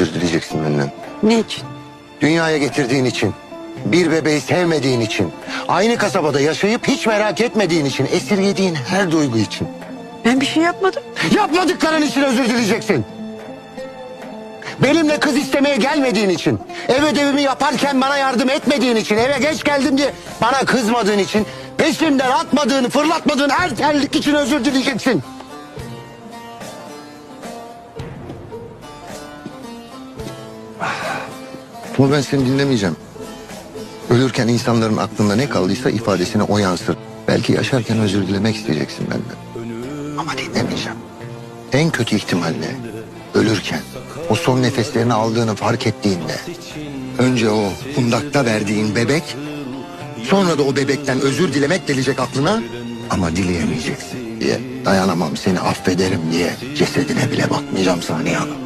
özür dileyeceksin benden. Ne için? Dünyaya getirdiğin için, bir bebeği sevmediğin için, aynı kasabada yaşayıp hiç merak etmediğin için, esirgediğin her duygu için. Ben bir şey yapmadım. Yapmadıkların için özür dileyeceksin. Benimle kız istemeye gelmediğin için, ev ödevimi yaparken bana yardım etmediğin için, eve geç geldim diye bana kızmadığın için, peşimden atmadığını, fırlatmadığın her terlik için özür dileyeceksin. Ama ben seni dinlemeyeceğim. Ölürken insanların aklında ne kaldıysa ifadesine o yansır. Belki yaşarken özür dilemek isteyeceksin benden. Ama dinlemeyeceğim. En kötü ihtimalle ölürken o son nefeslerini aldığını fark ettiğinde önce o kundakta verdiğin bebek sonra da o bebekten özür dilemek gelecek aklına ama dileyemeyeceksin diye dayanamam seni affederim diye cesedine bile bakmayacağım Saniye Hanım.